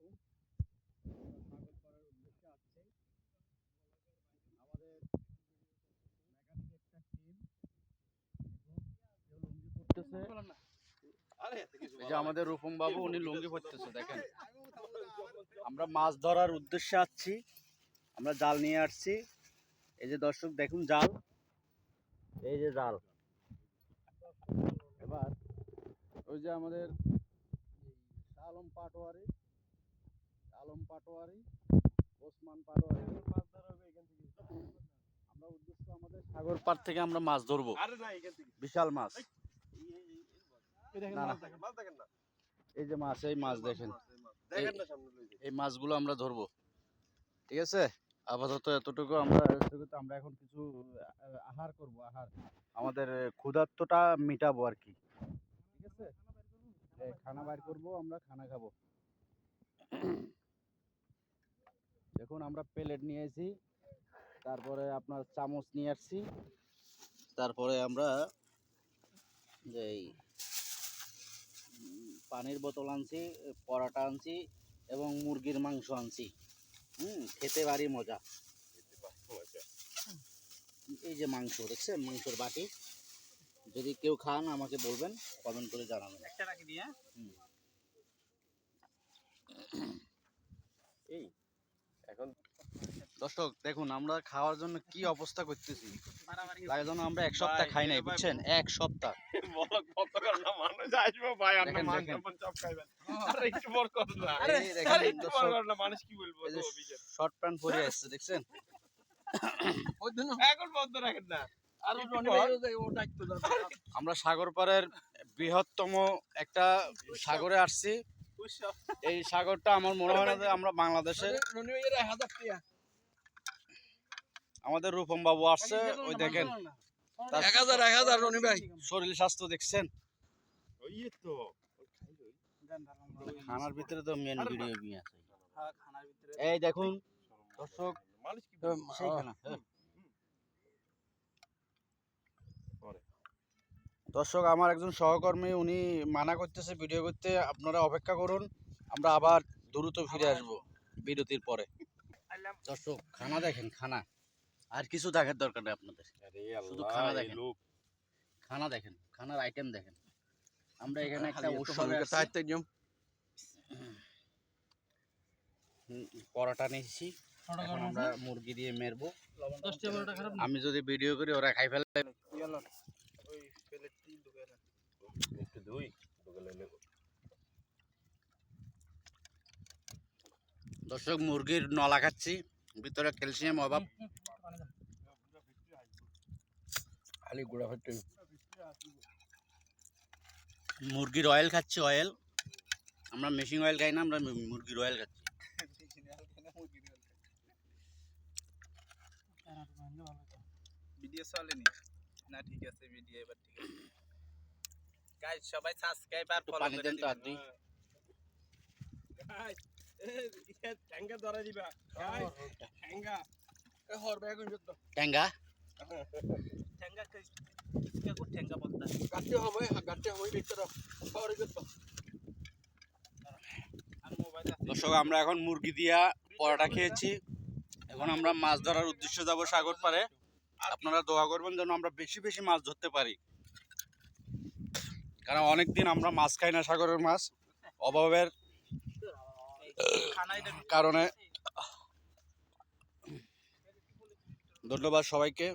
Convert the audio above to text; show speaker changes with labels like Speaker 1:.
Speaker 1: আলাইকুম স্বাগত করার উদ্দেশ্যে আসছি। আমাদের মেকানিক একটা টিম লুঙ্গি পড়তেছে যে আমাদের রূপম বাবু উনি লুঙ্গি পড়তেছে দেখেন। আমরা মাছ ধরার উদ্দেশ্যে আসছি। আমরা জাল নিয়ে আসছি। এই যে দর্শক দেখুন জাল। এই যে জাল। এবার ওই যে আমাদের আলম পাটোয়ারি পাটোয়ারি ওসমান পাটোয়ারি মাছ ধরা হবে এখান থেকে। আমরা উদ্দেশ্য আমাদের সাগর পার থেকে আমরা মাছ ধরবো।
Speaker 2: আরে না এখান থেকে।
Speaker 1: বিশাল মাছ।
Speaker 2: এই দেখেন মাছ দেখেন মাছ দেখেন না।
Speaker 1: এই যে মাছ এই মাছ দেখেন। এই মাছগুলো আমরা ধরবো। ঠিক আছে? আপাতত এতটুকু আমরা এতটুকু আমরা এখন কিছু আহার করব আহার। আমাদের ক্ষুধার্তটা মিটাবো আর কি। ঠিক আছে? খানা বাইর করব আমরা খানা খাব। দেখুন আমরা প্লেট নিয়েছি তারপরে আপনার চামচ নিয়ে আসছি। তারপরে আমরা এই পানির বোতল আনছি পরাটা আনছি এবং মুরগির মাংস আনছি। হুম খেতে বাড়ি মজা। এই যে মাংস দেখছেন? মাংসের বাটি। যদি কেউ খান আমাকে বলবেন কমেন্ট করে জানাবেন।
Speaker 2: একটা রাখি দিয়া
Speaker 1: হুম।
Speaker 2: এই
Speaker 1: দর্শক দেখুন আমরা খাওয়ার জন্য কি অবস্থা করতেছি। তার জন্য আমরা এক সপ্তাহ খাই নাই বুঝছেন? এক সপ্তাহ। শর্ট প্যান্ট পরে আসছে দেখছেন?
Speaker 2: এখন বন্ধ রাখেন না। আর
Speaker 1: আমরা সাগর পাড়ের বৃহত্তম একটা সাগরে আসছি। এই সাগরটা আমার মনে হয় না যে আমরা বাংলাদেশে আমাদের রূপম বাবু আসছে ওই দেখেন।
Speaker 3: এক হাজার এক হাজার রনি ভাই।
Speaker 1: শরীর স্বাস্থ্য দেখছেন?
Speaker 2: ওই তো।
Speaker 1: খানার ভিতরে তো মেন ভিডিও নিয়ে আছে। এই দেখুন দর্শক
Speaker 2: মানুষ কি
Speaker 1: সেই খানা হ্যাঁ। দর্শক আমার একজন সহকর্মী উনি মানা করতেছে ভিডিও করতে আপনারা অপেক্ষা করুন আমরা আবার দ্রুত ফিরে আসব বিরতির পরে। দর্শক খানা দেখেন খানা। আর কিছু দেখার দরকার নেই আপনাদের। শুধু খানা দেখেন। খানা দেখেন খানার আইটেম দেখেন। আমরা এখানে একটা পরোটা নিয়েছি। এখন আমরা মুরগি দিয়ে মেরবো। আমি যদি ভিডিও করি ওরা খাই ফেলে।
Speaker 2: একটু দুই
Speaker 1: দর্শক মুরগির নলা খাচ্ছি। ভিতরে ক্যালসিয়াম অভাব।
Speaker 3: খালি গুড়া হচ্ছে
Speaker 1: মুরগির অয়েল খাচ্ছি অয়েল আমরা মেশিন অয়েল খাই না আমরা মুরগির অয়েল খাচ্ছি।
Speaker 3: ভিডিও চলেনি না। ঠিক আছে ভিডিও এবার ঠিক আছে। গাইস সবাই সাবস্ক্রাইব আর ফলো করে
Speaker 1: দেন তো
Speaker 2: ঠ্যাঙ্গা ধরা দিবা। গাই ঠ্যাঙ্গা।
Speaker 3: এ হরবে এখন যত
Speaker 1: ট্যাঙ্গা
Speaker 3: ঠ্যাঙ্গা কে কে কো ঠ্যাঙ্গা বলতা?
Speaker 2: গাতে হবে গাতে হবে ভিতরে।
Speaker 1: দর্শক আমরা এখন মুরগি দিয়া পরোটা খেয়েছি। এখন আমরা মাছ ধরার উদ্দেশ্যে যাব সাগর পারে আপনারা দোয়া করবেন যেন আমরা বেশি বেশি মাছ ধরতে পারি। কারণ অনেক দিন আমরা মাছ খাই না সাগরের মাছ অভাবের কারণে। ধন্যবাদ সবাইকে।